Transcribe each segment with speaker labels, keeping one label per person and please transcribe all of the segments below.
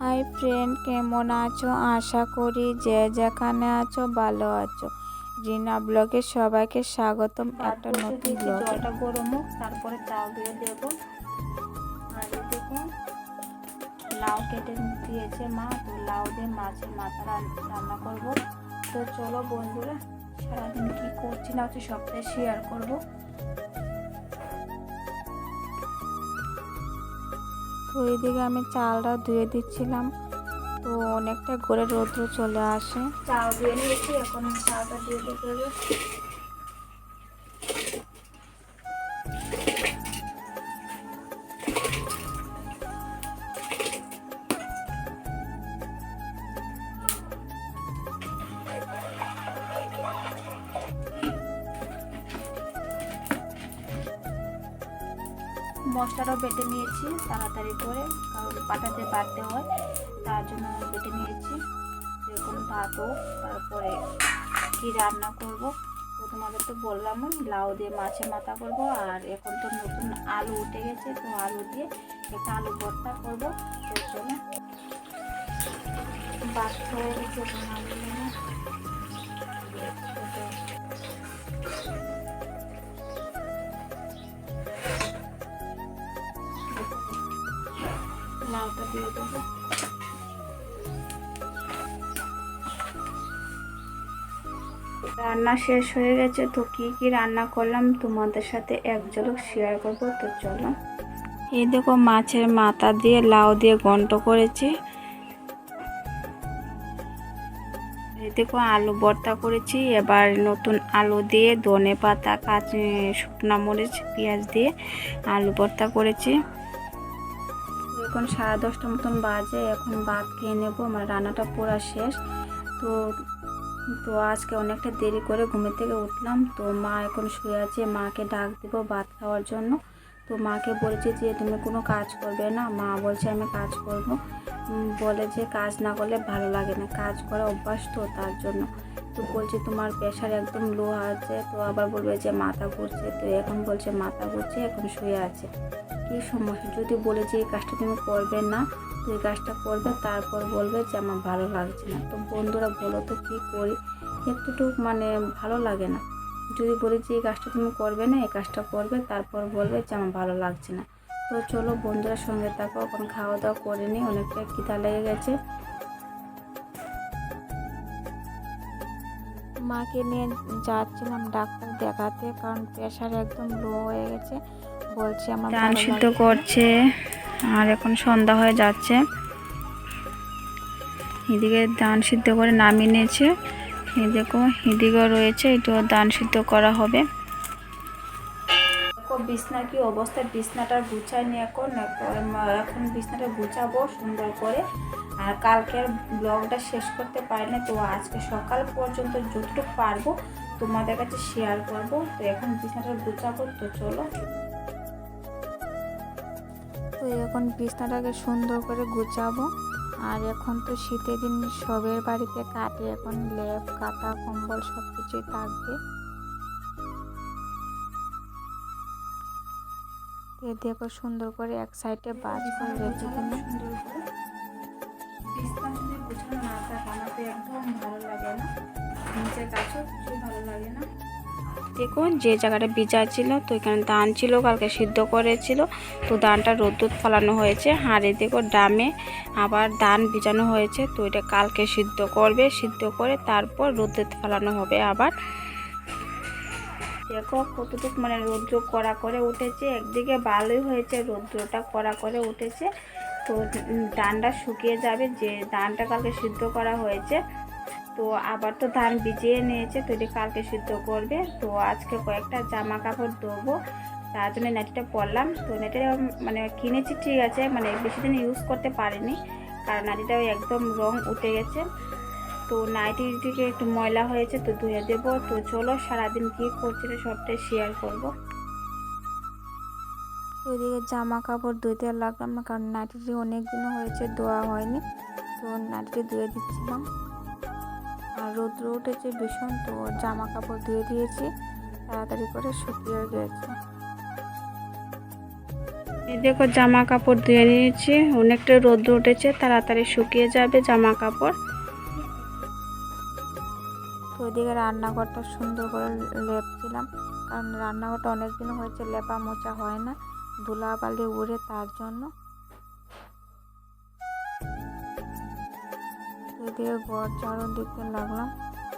Speaker 1: Hi friend কেমন আছো? আশা করি যে যেখানে আছো ভালো আছো। রিনা ব্লগে সবাইকে স্বাগতম। একটা নতুন ব্লগ
Speaker 2: জলটা গরম হোক তারপরে চাল দিয়ে দেবো। আর দেখুন লাউ কেটে দিয়েছে মা তো লাউ দিয়ে মাছের মাথা রান্না করব। তো চলো বন্ধুরা সারাদিন কি করছি না হচ্ছে সবটাই শেয়ার করব।
Speaker 1: তো এদিকে আমি চালটা ধুয়ে দিচ্ছিলাম। তো অনেকটা ঘরে রৌদ্র চলে আসে।
Speaker 2: চাল ধুয়ে নিয়েছি, এখন চালটা ধুয়ে দিতে হবে। মশলাটাও বেটে নিয়েছি, তাড়াতাড়ি করে, কারণ পাটাতে বাটতে হয়, তার জন্য আমি বেটে নিয়েছি। এরকম ভাতও, তারপরে কি রান্না করব? তোমাদের তো বললাম লাউ দিয়ে মাছের মাথা করব, আর এখন তো নতুন আলু উঠে গেছে, তো আলু দিয়ে একটা আলু ভর্তা করব তো চলো বাচ্চা রান্না শেষ হয়ে গেছে, তো কি কি রান্না করলাম তোমাদের সাথে এক ঝলক শেয়ার করব, তো চলো।
Speaker 1: এই দেখো মাছের মাথা দিয়ে লাউ দিয়ে ঘন্ট করেছি।
Speaker 2: এই দেখো আলু ভর্তা করেছি, এবার নতুন আলু দিয়ে ধনে পাতা কাঁচা শুকনো মরিচ, পেঁয়াজ দিয়ে আলু ভর্তা করেছি। এখন সাড়ে দশটা মতন বাজে, এখন ভাত খেয়ে নেব আমার রান্নাটা পুরো শেষ। তো তো আজকে অনেকটা দেরি করে ঘুমের থেকে উঠলাম। তো মা এখন শুয়ে আছে, মাকে ডাক দেবো ভাত খাওয়ার জন্য। তো মাকে বলছে যে, তুমি কোনো কাজ করবে না? মা বলছে, আমি কাজ করব। বলে যে, কাজ না করলে ভালো লাগে না। কাজ করা অভ্যাস তো তার জন্য। তো বলছে, তোমার প্রেশার একদম লো আছে। তো আবার বলবে যে, মাথা ঘুরছে। তো এখন বলছে, মাথা ঘুরছে, এখন শুয়ে আছে। কী সমস্যা যদি বলে যে এই কাজটা তুমি করবে না, তো এই কাজটা করবে, তারপর বলবে যে আমার ভালো লাগছে না। তো বন্ধুরা, বলো তো কী করি? একটুটুক মানে ভালো লাগে না। যদি বলি যে এই কাজটা তুমি করবে না, এই কাজটা করবে, তারপর বলবে যে আমার ভালো লাগছে না। তো চলো বন্ধুরা, সঙ্গে থাকো, এখন খাওয়া দাওয়া করে নিই, অনেকটা খিদা লেগে গেছে।
Speaker 1: মাকে নিয়ে যাচ্ছিলাম ডাক্তার দেখাতে, কারণ প্রেশার একদম লো হয়ে গেছে। বলছে আমার
Speaker 2: ধান সিদ্ধ করছে আর এখন সন্ধ্যা হয়ে যাচ্ছে। এদিকে ধান সিদ্ধ করে নামিয়ে নিয়েছে। এই দেখো এদিকেও রয়েছে এটাও ধান সিদ্ধ করা হবে। দেখো বিছনার কি অবস্থা? বিছনাটা গুছাইনি এখন এখন এখন বিছনাটা গুছাবো সুন্দর করে। আর কালকের ব্লগটা শেষ করতে পারিনি তো আজকে সকাল পর্যন্ত যতটুকু পারব তোমাদের কাছে শেয়ার করব। তো এখন বিছনাটা গুছাবো তো চলো।
Speaker 1: এখন বিছনাটাকে সুন্দর করে গুছাবো। আর এখন তো শীতের দিন, সবের বাড়িতে কাটে এখন লেপ, কাঁথা, কম্বল সব কিছুই থাকবে দেখো সুন্দর করে এক সাইডে বাজ করে রেখে দিন
Speaker 2: ভালো লাগে না। কাছেও কিছুই ভালো লাগে না। দেখুন, যে জায়গাটা ভিজা ছিল তো এখানে ধান ছিল, কালকে সিদ্ধ করেছিল। তো ধানটা রোদ্দুত ফলানো হয়েছে এই দেখো ডামে আবার ধান ভিজানো হয়েছে। তো এটা কালকে সিদ্ধ করবে, সিদ্ধ করে তারপর রোদ্দুত ফলানো হবে আবার। দেখো কতটুকু মানে রৌদ্র কড়া করে উঠেছে, একদিকে ভালোই হয়েছে, রৌদ্রটা কড়া করে উঠেছে। তো ধানটা শুকিয়ে যাবে, যে ধানটা কালকে সিদ্ধ করা হয়েছে তো আবার তো ধান ভিজিয়ে নিয়েছে, তো কালকে সিদ্ধ করবে। তো আজকে কয়েকটা জামা কাপড় দেবো তার জন্য নেটটা পরলাম তো নেটে মানে কিনেছি ঠিক আছে মানে বেশি দিন ইউজ করতে পারিনি, কারণ নাইটিটাও একদম রং উঠে গেছে। তো নাইটিটিকে একটু ময়লা হয়েছে, তো ধুয়ে দেবো। তো চলো সারাদিন কী করছিল সবটাই শেয়ার করব।
Speaker 1: তো এদিকে জামা কাপড় ধুইতে লাগলাম না, কারণ নাইটিটি অনেক দিনও হয়েছে, ধোয়া হয়নি। তো নাইটিটি ধুয়ে দিচ্ছিলাম। রৌদ্র উঠেছে ভীষণ, তো জামা কাপড় ধুয়ে দিয়েছি, তাড়াতাড়ি করে শুকিয়ে গেছে।
Speaker 2: দেখো জামা কাপড় ধুয়ে নিয়েছি অনেকটা রোদ্র উঠেছে, তাড়াতাড়ি শুকিয়ে যাবে জামা কাপড়
Speaker 1: তো ওইদিকে রান্নাঘরটা সুন্দর করে লেপছিলাম, কারণ রান্নাঘরটা অনেক দিন হয়েছে, লেপা মোচা হয় না, ধুলাবালি উড়ে তার জন্য ওইদিকে ঘর ঝাড়ু দেখতে লাগলাম।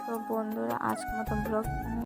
Speaker 1: তো বন্ধুরা আজকের মতো ব্লগ